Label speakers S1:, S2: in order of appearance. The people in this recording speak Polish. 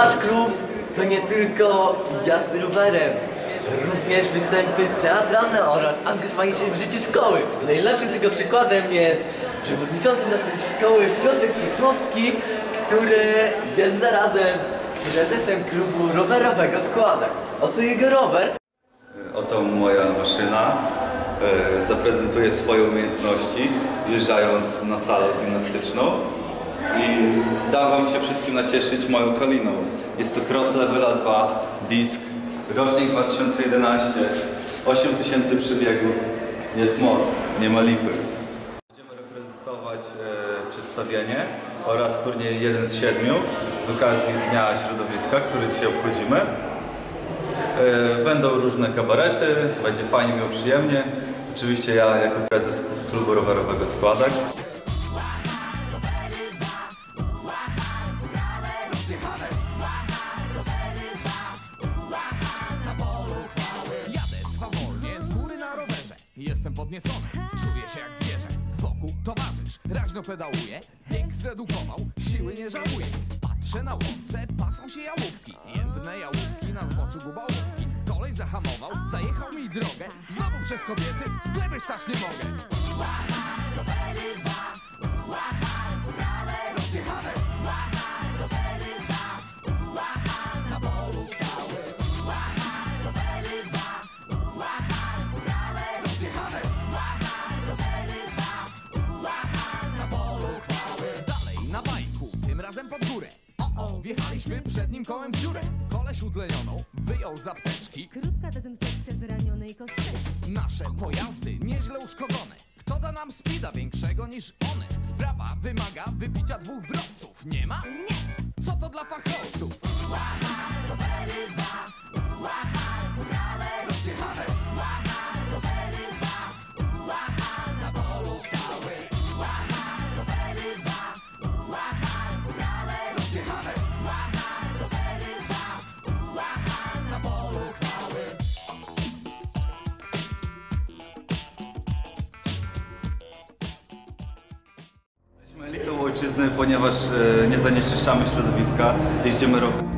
S1: Nasz klub to nie tylko jazdy rowerem, również występy teatralne oraz angażowanie się w życiu szkoły. Najlepszym tego przykładem jest przewodniczący naszej szkoły Piotrek Sosnowski, który jest zarazem prezesem klubu rowerowego Składak. Oto jego rower.
S2: Oto moja maszyna. E, Zaprezentuję swoje umiejętności wjeżdżając na salę gimnastyczną i dam Wam się wszystkim nacieszyć moją koliną. Jest to Cross Levela 2 Disk, rocznik 2011, 8000 przebiegu. Jest moc, nie ma lipy. Będziemy reprezentować e, przedstawienie oraz turniej 1 z 7 z okazji Dnia Środowiska, który dzisiaj obchodzimy. E, Będą różne kabarety, będzie fajnie, miło, przyjemnie. Oczywiście ja jako prezes klubu rowerowego Składak.
S3: Jestem podniecony, czuję się jak zwierzę. Z boku towarzysz, raźno pedałuje. Bieg zredukował, siły nie żałuje Patrzę na łące, pasą się jałówki. Jędne jałówki na zboczu gubałówki Kolej zahamował, zajechał mi drogę. Znowu przez kobiety, z gleby stać nie mogę o, wjechaliśmy przednim kołem w dziurę Koleś utlenioną, wyjął z apteczki
S4: Krótka dezynfekcja zranionej kosteczki.
S3: Nasze pojazdy nieźle uszkodzone Kto da nam spida większego niż one? Sprawa wymaga wypicia dwóch browców Nie ma? Nie! Co to dla fachowców?
S2: Ojczyzny, ponieważ e, nie zanieczyszczamy środowiska, jeździmy rowerem.